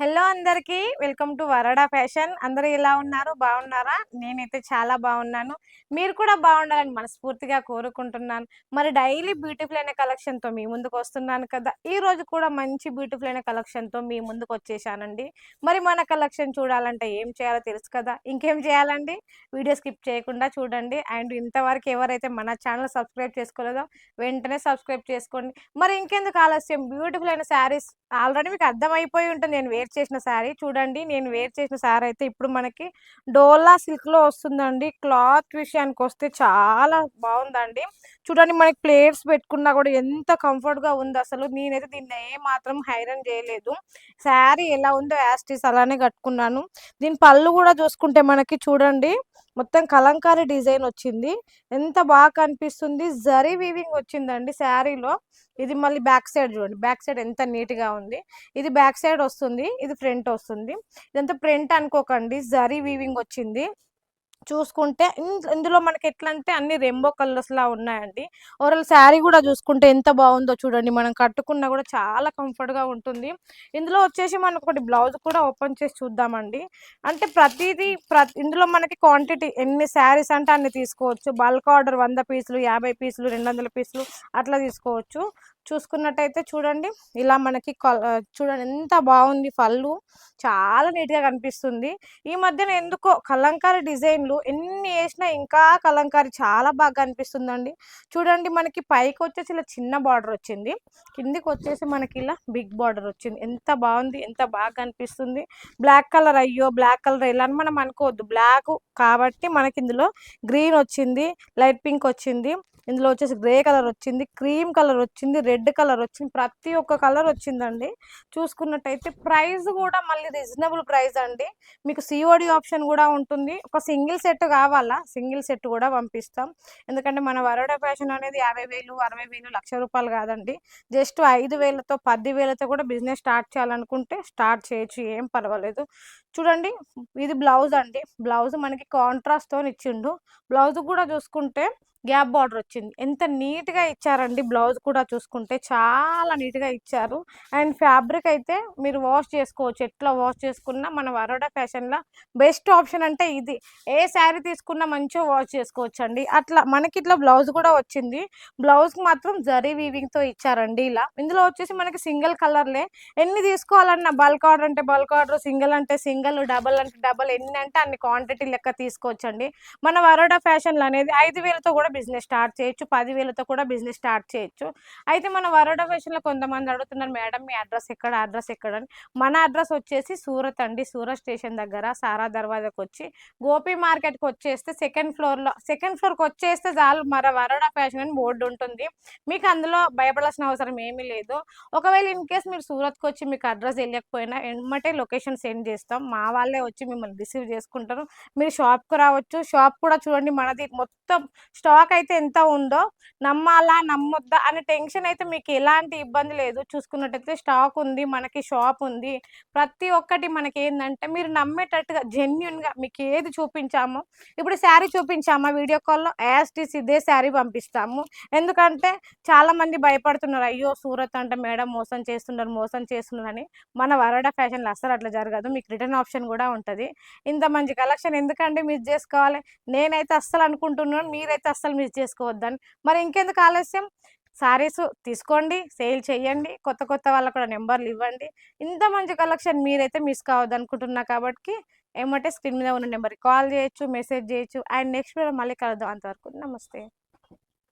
Hello అందరికీ welcome to వరడా fashion. అందరూ ఎలా ఉన్నారు? బాగున్నారా నేనైతే చాలా బాగున్నాను మీరు కూడా బాగుండాలని మనస్ఫూర్తిగా కోరుకుంటున్నాను. మరి డైలీ బ్యూటిఫుల్ అయిన కలెక్షన్తో మీ ముందుకు వస్తున్నాను కదా! ఈ రోజు కూడా మంచి బ్యూటిఫుల్ అయిన కలెక్షన్తో మీ ముందుకు వచ్చేసానండి. మరి మన కలెక్షన్ చూడాలంటే ఏం చేయాలో తెలుసు కదా! ఇంకేం చేయాలండి? వీడియో స్కిప్ చేయకుండా చూడండి. అండ్ ఇంతవరకు ఎవరైతే మన ఛానల్ సబ్స్క్రైబ్ చేసుకోలేదో వెంటనే సబ్స్క్రైబ్ చేసుకోండి. మరి ఇంకెందుకు ఆలస్యం? బ్యూటిఫుల్ అయిన శారీస్ ఆల్రెడీ మీకు అర్థమైపోయి ఉంటుంది. నేను వేర్ చేసిన శారీ. చూడండి నేను వేర్ చేసిన శారీ అయితే ఇప్పుడు మనకి డోలా సిల్క్లో వస్తుందండి. క్లాత్ విషయానికి వస్తే చాలా బాగుందండి. చూడండి మనకి ప్లేట్స్ పెట్టుకున్నా కూడా ఎంత కంఫర్ట్గా ఉంది అసలు. నేనైతే దీన్ని ఏ మాత్రం హైరన్ చేయలేదు. శారీ ఎలా ఉందో యాస్టీస్ అలానే కట్టుకున్నాను. దీని పళ్ళు కూడా చూసుకుంటే మనకి చూడండి మొత్తం కలంకారీ డిజైన్ వచ్చింది. ఎంత బాగా కనిపిస్తుంది. జరీ వీవింగ్ వచ్చిందండి శారీలో. ఇది మళ్ళీ బ్యాక్ సైడ్ చూడండి. బ్యాక్ సైడ్ ఎంత నీట్గా ఉంది. ఇది బ్యాక్ సైడ్ వస్తుంది. ఇది ఫ్రంట్ వస్తుంది. ఇదంతా ప్రింట్ అనుకోకండి. జరీ వీవింగ్ వచ్చింది. చూసుకుంటే ఇందులో మనకి ఎట్లా అంటే అన్ని రెంబో కలర్స్ లా ఉన్నాయండి. ఓవరాల్ శారీ కూడా చూసుకుంటే ఎంత బాగుందో చూడండి. మనం కట్టుకున్నా కూడా చాలా కంఫర్ట్గా ఉంటుంది. ఇందులో వచ్చేసి మనకు ఒకటి బ్లౌజ్ కూడా ఓపెన్ చేసి చూద్దామండి. అంటే ప్రతిదీ ఇందులో మనకి క్వాంటిటీ ఎన్ని శారీస్ అంటే అన్ని తీసుకోవచ్చు. బల్క్ ఆర్డర్ వంద పీసులు యాభై పీసులు రెండు వందల పీసులు అట్లా తీసుకోవచ్చు. చూసుకున్నట్టయితే చూడండి. ఇలా మనకి చూడండి ఎంత బాగుంది పళ్ళు చాలా నీట్గా కనిపిస్తుంది. ఈ మధ్యన ఎందుకో కలంకారీ డిజైన్లు ఎన్ని వేసినా ఇంకా కలంకారీ చాలా బాగా కనిపిస్తుందండి. చూడండి మనకి పైకి వచ్చేసి ఇలా చిన్న బార్డర్ వచ్చింది. కిందికి వచ్చేసి మనకి ఇలా బిగ్ బార్డర్ వచ్చింది. ఎంత బాగుంది ఎంత బాగా కనిపిస్తుంది. బ్లాక్ కలర్ అయ్యో బ్లాక్ కలర్ ఇలా అని మనం అనుకోవద్దు. బ్లాక్ కాబట్టి మనకి ఇందులో గ్రీన్ వచ్చింది లైట్ పింక్ వచ్చింది. ఇందులో వచ్చేసి గ్రే కలర్ వచ్చింది క్రీమ్ కలర్ వచ్చింది రెడ్ కలర్ వచ్చింది ప్రతి ఒక్క కలర్ వచ్చిందండి. చూసుకున్నట్టయితే ప్రైస్ కూడా మళ్ళీ రీజనబుల్ ప్రైస్ అండి. మీకు సిఓడి ఆప్షన్ కూడా ఉంటుంది. ఒక సింగిల్ సెట్ కావాలా? సింగిల్ సెట్ కూడా పంపిస్తాం. ఎందుకంటే మన వరోడా ఫ్యాషన్ అనేది యాభై వేలు అరవై వేలు లక్ష రూపాయలు కాదండి. జస్ట్ ఐదు వేలతో పది వేలతో కూడా బిజినెస్ స్టార్ట్ చేయాలనుకుంటే స్టార్ట్ చేయొచ్చు. ఏం పర్వాలేదు. చూడండి ఇది బ్లౌజ్ అండి. బ్లౌజ్ మనకి కాంట్రాస్ట్తో ఇచ్చిండు. బ్లౌజ్ కూడా చూసుకుంటే గ్యాప్ బార్డర్ వచ్చింది. ఎంత నీట్గా ఇచ్చారండి బ్లౌజ్ కూడా చూసుకుంటే. చాలా నీట్గా ఇచ్చారు. అండ్ ఫ్యాబ్రిక్ అయితే మీరు వాష్ చేసుకోవచ్చు. ఎట్లా వాష్ చేసుకున్నా మన వరోడా ఫ్యాషన్లో బెస్ట్ ఆప్షన్ అంటే ఇది. ఏ శారీ తీసుకున్నా మంచిగా వాష్ చేసుకోవచ్చు అండి అట్లా మనకి ఇట్లా బ్లౌజ్ కూడా వచ్చింది. బ్లౌజ్కి మాత్రం జరీ వీవింగ్తో ఇచ్చారండి ఇలా. ఇందులో వచ్చేసి మనకి సింగిల్ కలర్లే. ఎన్ని తీసుకోవాలన్నా బల్క్ ఆర్డర్ అంటే బల్క్ ఆర్డర్ సింగిల్ అంటే సింగిల్ డబల్ అంటే డబల్ ఎన్ని అంటే అన్ని క్వాంటిటీ లెక్క తీసుకోవచ్చండి. మన వరోడా ఫ్యాషన్లు అనేది ఐదు వేలతో కూడా బిజినెస్ స్టార్ట్ చేయొచ్చు. పదివేలతో కూడా బిజినెస్ స్టార్ట్ చేయొచ్చు. అయితే మన వరోడా ఫ్యాషన్లో కొంతమంది అడుగుతున్నారు మేడం మీ అడ్రస్ ఎక్కడ? అడ్రస్ ఎక్కడ? అని. మన అడ్రస్ వచ్చేసి సూరత్ అండి. సూరత్ స్టేషన్ దగ్గర సారా దర్వాజాకి వచ్చి గోపి మార్కెట్కి వచ్చేస్తే సెకండ్ ఫ్లోర్లో సెకండ్ ఫ్లోర్కి వచ్చేస్తే చాలు మన వరోడా ఫ్యాషన్ అని బోర్డు ఉంటుంది. మీకు అందులో భయపడాల్సిన అవసరం ఏమీ లేదు. ఒకవేళ ఇన్ కేస్ మీరు సూరత్కి వచ్చి మీకు అడ్రస్ వెళ్ళకపోయినా వెంటనే లొకేషన్ సెండ్ చేస్తాం. మా వాళ్ళే వచ్చి మిమ్మల్ని రిసీవ్ చేసుకుంటారు. మీరు షాప్కి రావచ్చు. షాప్ కూడా చూడండి మనది మొత్తం స్టాక్ అయితే ఎంత ఉందో నమ్మాలా నమ్మొద్దా అనే టెన్షన్ అయితే మీకు ఎలాంటి ఇబ్బంది లేదు. చూసుకున్నట్టయితే స్టాక్ ఉంది మనకి షాప్ ఉంది. ప్రతి ఒక్కటి మనకి ఏంటంటే మీరు నమ్మేటట్టుగా జెన్యున్గా మీకు ఏది చూపించామో ఇప్పుడు శారీ చూపించామా వీడియో కాల్లో యాస్టీస్ ఇదే శారీ పంపిస్తాము. ఎందుకంటే చాలామంది భయపడుతున్నారు అయ్యో సూరత్ అంటే మేడం మోసం చేస్తున్నారు మోసం చేస్తున్నారు అని. మన వరడా ఫ్యాషన్లో అసలు అట్లా జరగదు. మీకు రిటర్న్ ఆప్షన్ కూడా ఉంటుంది. ఇంత మంచి కలెక్షన్ ఎందుకంటే మిస్ చేసుకోవాలి? నేనైతే అస్సలు అనుకుంటున్నాను మీరైతే అస్సలు మిస్ చేసుకోవద్దని. మరి ఇంకెందుకు ఆలస్యం? సారీస్ తీసుకోండి సేల్ చేయండి కొత్త కొత్త వాళ్ళకు కూడా నెంబర్లు ఇవ్వండి. ఇంత మంచి కలెక్షన్ మీరైతే మిస్ కావద్దు అనుకుంటున్నా కాబట్టి ఏమంటే స్క్రీన్ మీద ఉన్న నెంబర్కి కాల్ చేయొచ్చు మెసేజ్ చేయొచ్చు. అండ్ నెక్స్ట్ మళ్ళీ కలుద్దాం అంతవరకు. నమస్తే.